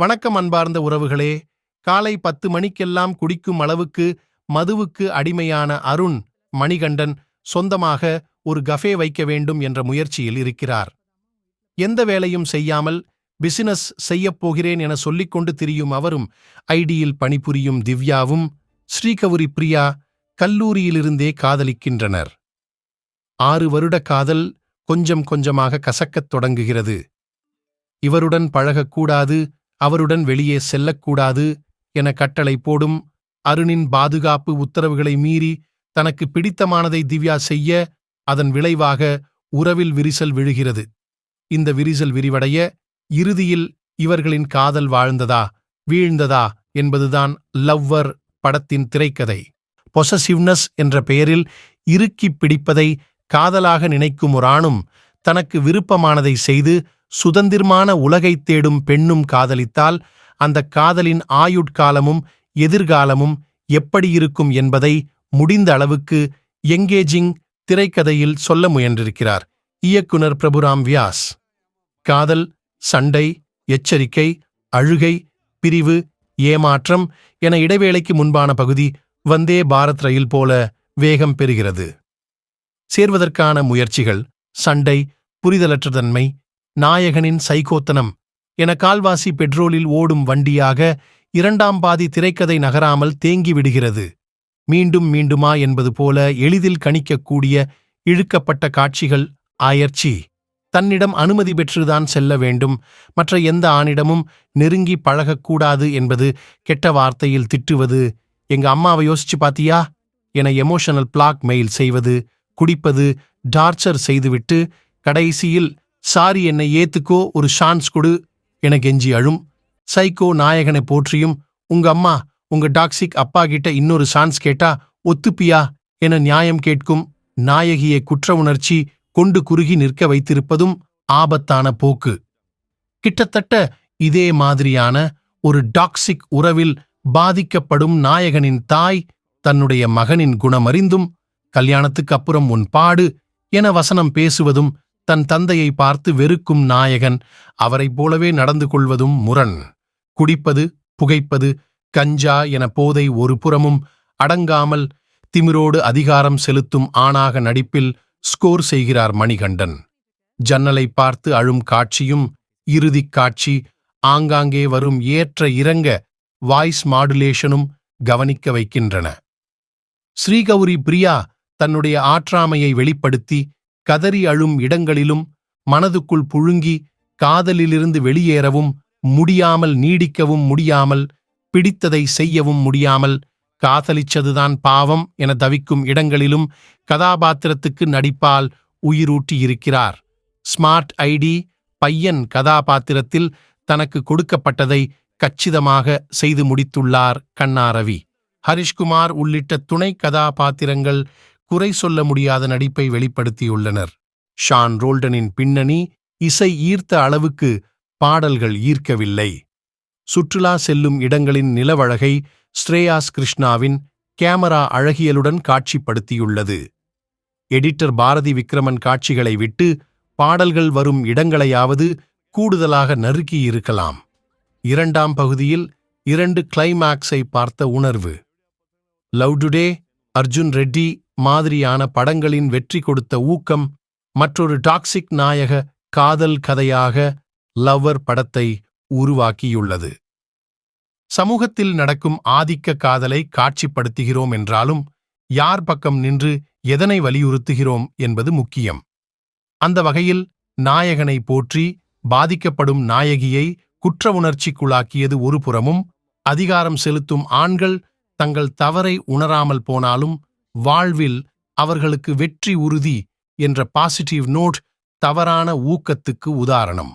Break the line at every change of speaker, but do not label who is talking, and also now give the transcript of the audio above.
வணக்கம் அன்பார்ந்த உறவுகளே. காலை பத்து மணிக்கெல்லாம் குடிக்கும் அளவுக்கு மதுவுக்கு அடிமையான அருண் மணிகண்டன் சொந்தமாக ஒரு கஃபே வைக்க வேண்டும் என்ற முயற்சியில் இருக்கிறார். எந்த வேலையும் செய்யாமல் பிசினஸ் செய்யப் போகிறேன் என சொல்லிக்கொண்டு திரியும் அவரும் ஐடியில் பணிபுரியும் திவ்யாவும் ஸ்ரீகவுரி பிரியா கல்லூரியிலிருந்தே காதலிக்கின்றனர். ஆறு வருட காதல் கொஞ்சம் கொஞ்சமாக கசக்கத் தொடங்குகிறது. இவருடன் பழகக்கூடாது அவருடன் வெளியே செல்லக்கூடாது என கட்டளை போடும். அருணின் பாதுகாப்பு உத்தரவுகளை மீறி தனக்கு பிடித்தமானதை திவ்யா செய்ய அதன் விளைவாக உறவில் விரிசல் விழுகிறது. இந்த விரிசல் விரிவடைய இறுதியில் இவர்களின் காதல் வாழ்ந்ததா வீழ்ந்ததா என்பதுதான் லவ்வர் படத்தின் திரைக்கதை. பொசசிவ்னஸ் என்ற பெயரில் இறுக்கிப் பிடிப்பதை காதலாக நினைக்கும் ஒரு ஆணும் தனக்கு விருப்பமானதை செய்து சுதந்திரமான உலகைத் தேடும் பெண்ணும் காதலித்தால் அந்த காதலின் ஆயுட்காலமும் எதிர்காலமும் எப்படி இருக்கும் என்பதை முடிந்த அளவுக்கு எங்கேஜிங் திரைக்கதையில் சொல்ல முயன்றிருக்கிறார். இயக்குனர் பிரபுராம் வியாஸ். காதல் சண்டை எச்சரிக்கை அழுகை பிரிவு ஏமாற்றம் என இடைவேளைக்கு முன்பான பகுதி வந்தே பாரத் ரயில் போல வேகம் பெறுகிறது. சேர்வதற்கான முயற்சிகள் சண்டை புரிதலற்ற தன்மை நாயகனின் சைகோத்தனம். என கால்வாசி பெட்ரோலில் ஓடும் வண்டியாக இரண்டாம் பாதி திரைக்கதை நகராமல் தேங்கிவிடுகிறது மீண்டும் மீண்டுமா என்பது போல எளிதில் கணிக்கக்கூடிய இழுக்கப்பட்ட காட்சிகள் ஆயர்ச்சி. தன்னிடம் அனுமதி பெற்றுதான் செல்ல வேண்டும். மற்ற எந்த ஆணிடமும் நெருங்கி பழகக்கூடாது என்பது கெட்ட வார்த்தையில் திட்டுவது எங்க அம்மாவை யோசிச்சு பாத்தியா? என எமோஷனல் பிளாக் மெயில் செய்வது குடிப்பது டார்ச்சர் செய்துவிட்டு கடைசியில் சாரி என்னை ஏத்துக்கோ ஒரு ஷான்ஸ் கொடு என கெஞ்சி அழும். சைக்கோ நாயகனை போற்றியும் உங்க அம்மா உங்க டாக்ஸிக் அப்பா கிட்ட இன்னொரு சான்ஸ் கேட்டா ஒத்துப்பியா? என நியாயம் கேட்கும் நாயகியை குற்ற உணர்ச்சி கொண்டு குறுகி நிற்க வைத்திருப்பதும் ஆபத்தான போக்கு. கிட்டத்தட்ட இதே மாதிரியான ஒரு டாக்ஸிக் உறவில் பாதிக்கப்படும் நாயகனின் தாய் தன்னுடைய மகனின் குணமறிந்தும் கல்யாணத்துக்கு அப்புறம் உன் பாடு என வசனம் பேசுவதும் தன் தந்தையை பார்த்து வெறுக்கும் நாயகன் அவரைப் போலவே நடந்து கொள்வதும் முரண். குடிப்பது புகைப்பது கஞ்சா என போதை ஒரு புறமும் அடங்காமல் திமிரோடு அதிகாரம் செலுத்தும் ஆணாக நடிப்பில் ஸ்கோர் செய்கிறார் மணிகண்டன். ஜன்னலை பார்த்து அழும் காட்சியும் இறுதிக் காட்சி ஆங்காங்கே வரும் ஏற்ற இறங்க வாய்ஸ் மாடுலேஷனும் கவனிக்க வைக்கின்றன. ஸ்ரீகௌரி பிரியா தன்னுடைய ஆற்றாமையை வெளிப்படுத்தி கதறி அழும் இடங்களிலும் மனதுக்குள் புழுங்கி காதலிலிருந்து வெளியேறவும் முடியாமல் நீடிக்கவும் முடியாமல் பிடித்ததை செய்யவும் முடியாமல் காதலிச்சதுதான் பாவம் என தவிக்கும் இடங்களிலும் கதாபாத்திரத்துக்கு நடிப்பால் உயிரூட்டியிருக்கிறார். ஸ்மார்ட் ஐடி பையன் கதாபாத்திரத்தில் தனக்கு கொடுக்கப்பட்டதை கச்சிதமாக செய்து முடித்துள்ளார் கண்ணாரவி. ஹரிஷ்குமார் உள்ளிட்ட துணை கதாபாத்திரங்கள் குறை சொல்ல முடியாத நடிப்பை வெளிப்படுத்தியுள்ளனர். ஷான் ரோல்டனின் பின்னணி இசை ஈர்த்த அளவுக்கு பாடல்கள் ஈர்க்கவில்லை. சுற்றுலா செல்லும் இடங்களின் நிலவழகை ஸ்ரேயாஸ் கிருஷ்ணாவின் கேமரா அழகியலுடன் காட்சிப்படுத்தியுள்ளது. எடிட்டர் பாரதி விக்ரமன் காட்சிகளை விட்டு பாடல்கள் வரும் இடங்களையாவது கூடுதலாக நறுக்கியிருக்கலாம். இரண்டாம் பகுதியில் இரண்டு கிளைமாக்ஸை பார்த்த உணர்வு. லவ் டுடே அர்ஜுன் ரெட்டி மாதிரியான படங்களின் வெற்றி கொடுத்த ஊக்கம் மற்றொரு டாக்ஸிக் நாயக காதல் கதையாக லவ்வர் படத்தை உருவாக்கியுள்ளது. சமூகத்தில் நடக்கும் ஆதிக்க காதலை காட்சிப்படுத்துகிறோம் என்றாலும் யார் பக்கம் நின்று எதனை வலியுறுத்துகிறோம் என்பது முக்கியம். அந்த வகையில் நாயகனை போற்றி பாதிக்கப்படும் நாயகியை குற்ற உணர்ச்சிக்குள்ளாக்கியது ஒரு புறமும் அதிகாரம் செலுத்தும் ஆண்கள் தங்கள் தவறை உணராமல் போனாலும் வாழ்வில் அவர்களுக்கு வெற்றி உறுதி என்ற பாசிட்டிவ் நோட் தவறான ஊக்கத்துக்கு உதாரணம்.